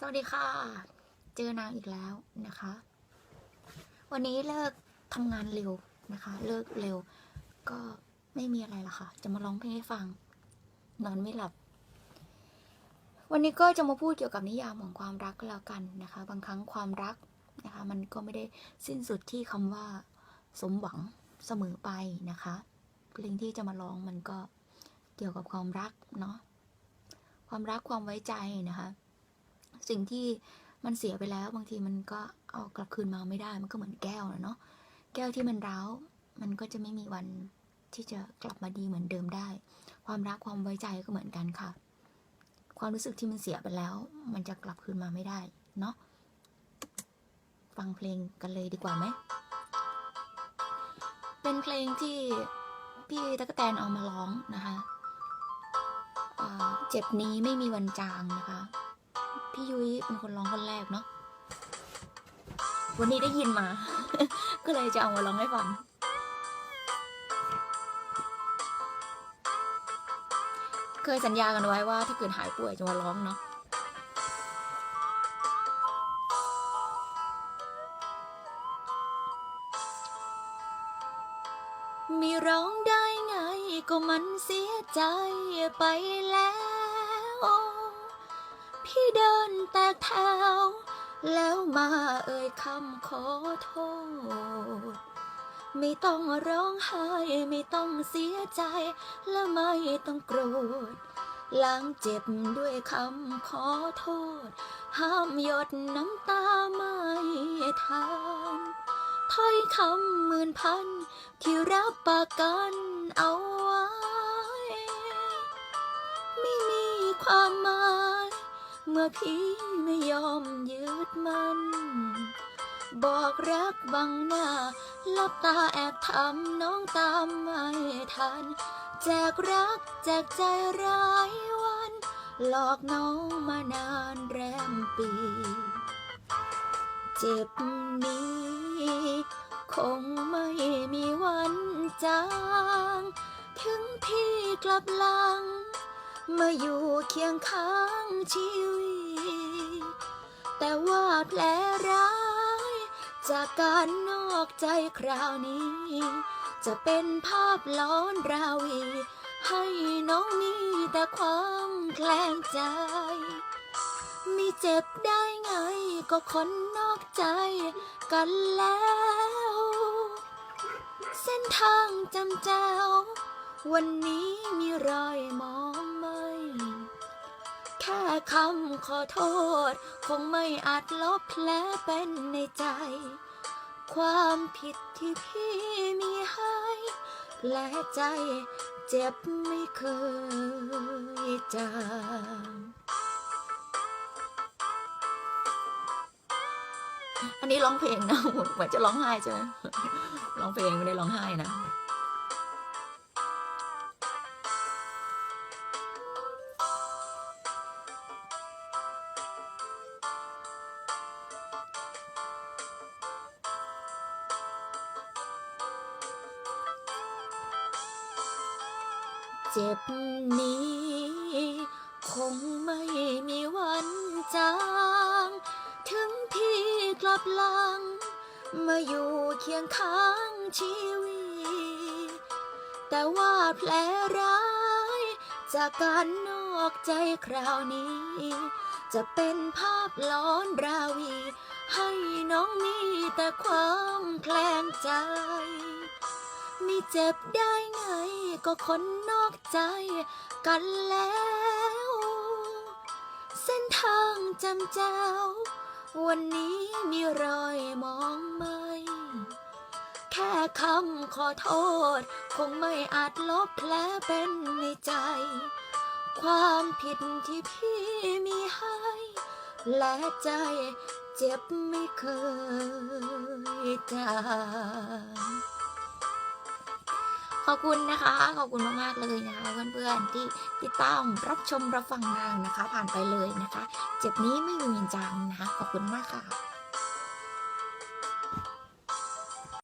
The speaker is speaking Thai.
สวัสดีค่ะ เจอนางอีกแล้วนะคะ วันนี้เลิกทำงานเร็วนะคะ เลิกเร็ว ก็ไม่มีอะไรละค่ะ จะมาร้องเพลงให้ฟัง นอนไม่หลับ วันนี้ก็จะมาพูดเกี่ยวกับนิยามของความรักก็แล้วกันนะคะ บางครั้งความรักนะคะ มันก็ไม่ได้สิ้นสุดที่คำว่า สมหวังเสมอไปนะคะเพลงที่จะมาร้องมันก็เกี่ยวกับความรักเนาะความรักความไว้ใจนะคะ สิ่งที่มันเสียไปแล้ว บางทีมันก็เอากลับคืนมาไม่ได้ มันก็เหมือนแก้วนะเนาะแก้วที่มันร้าวมันก็จะไม่มีวันที่จะกลับมาดีเหมือนเดิมได้ ความรักความไว้ใจก็เหมือนกันค่ะ ความรู้สึกที่มันเสียไปแล้ว มันจะกลับคืนมาไม่ได้เนาะฟังเพลงกันเลยดีกว่าไหม เป็นเพลงที่พี่ตะกแตนเอามาร้องนะคะ เจ็บนี้ไม่มีวันจางนะคะ พี่ยุ้ยเป็นคนร้องคนแรกเนาะวันนี้ได้ยินมา ก็เลยจะเอามาร้องให้ฟัง เคยสัญญากันไว้ว่าถ้าเกิดหายป่วยจะมาร้องเนาะมีร้องได้ไงก็มันเสียใจไปแล้ว พี่เดินแตกแถว แล้วมาเอ่ยคำขอโทษ ไม่ต้องร้องไห้ ไม่ต้องเสียใจ และไม่ต้องโกรธล้างเจ็บด้วยคำขอโทษ ห้ามหยดน้ำตาไม่ทานถ้อยคำหมื่นพัน ที่รับปากกันเอาไว้ ไม่มีความหมาย เมื่อพี่ไม่ยอมยึดมัน บอกรักบังหน้าลับตาแอบทำน้องตามไม่ทัน แจกรักแจกใจรายวัน หลอกน้องมานานแรมปี เจ็บนี้ คงไม่มีวันจาง ถึงพี่กลับหลัง มาอยู่เคียงข้างชีวิต แต่ว่าแผลร้าย จากการนอกใจคราวนี้ จะเป็นภาพล้อนราวี ให้น้องมีแต่ความแคลงใจ มีเจ็บได้ไงก็คนนอกใจกันแล้ว เส้นทางจำแจววันนี้มีรอยมอง ค่คำขอโทษ คงไม่อาจลบแผลเป็นในใจ ความผิดที่พี่มีให้และใจเจ็บไม่เคยจางอันนี้ร้องเพลงนะเหมือนจะร้องไห้ใช่ไหมร้องเพลงไม่ได้ร้องไห้นะ เจ็บนี้ คงไม่มีวันจาง ถึงพี่กลับหลัง มาอยู่เคียงข้างชีวิต แต่ว่าแผลร้าย จากการนอกใจคราวนี้ จะเป็นภาพล้อนราวี ให้น้องมีแต่ความแคลงใจ เจ็บได้ไง ก็คนนอกใจกันแล้ว เส้นทางจำเจ้า วันนี้มีรอยมองไหมแค่คำขอโทษ คงไม่อาจลบแผลเป็นในใจ ความผิดที่พี่มีให้ และใจเจ็บไม่เคยจาง ขอบคุณนะคะ ขอบคุณมากๆเลยนะคะ เพื่อนๆที่ติดตามรับชมรับฟังนางนะคะ ผ่านไปเลยนะคะ เจ็บนี้ไม่มีวินจางนะคะขอบคุณมากค่ะ